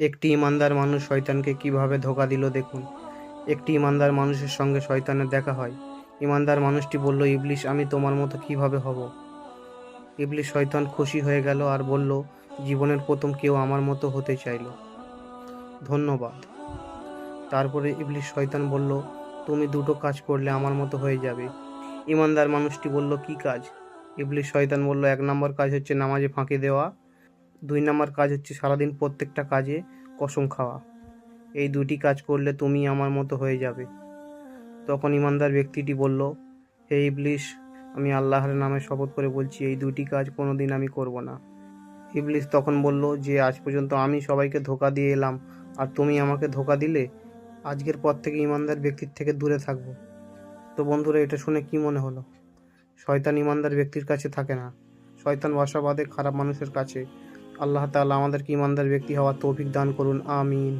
একটি ইমানদার মানুষ শয়তানকে কীভাবে ধোকা দিল দেখুন। একটি ইমানদার মানুষের সঙ্গে শয়তানের দেখা হয়। ইমানদার মানুষটি বলল, ইবলিশ, আমি তোমার মতো কীভাবে হব? ইবলিশ শয়তান খুশি হয়ে গেল আর বলল, জীবনের প্রথম কেউ আমার মতো হতে চাইল। ধন্যবাদ। তারপরে ইবলিশ শয়তান বলল, তুমি দুটো কাজ করলে আমার মতো হয়ে যাবে। ইমানদার মানুষটি বলল, কি কাজ? ইবলিশ শয়তান বলল, এক নম্বর কাজ হচ্ছে নামাজে ফাঁকি দেওয়া দুই নম্বর কাজ হচ্ছে সারাদিন প্রত্যেকটা কাজে কসম খাওয়া। এই দুটি কাজ করলে তুমি আমার মতো হয়ে যাবে। তখন ইমানদার ব্যক্তিটি বলল, হে ইবলিশ, আমি আল্লাহর নামে শপথ করে বলছি, এই দুটি কাজ কোনো দিন আমি করব না। ইবলিশ তখন বলল, যে আজ পর্যন্ত আমি সবাইকে ধোকা দিয়ে এলাম, আর তুমি আমাকে ধোকা দিলে, আজকের পর থেকে ইমানদার ব্যক্তির থেকে দূরে থাকব। তো বন্ধুরা, এটা শুনে কি মনে হলো? শয়তান ইমানদার ব্যক্তির কাছে থাকে না। শয়তান বাসা বাসাবাদে খারাপ মানুষের কাছে আল্লাহ তালা আমাদেরকে ইমানদার ব্যক্তি হওয়ার তৌফিক দান করুন আমিন।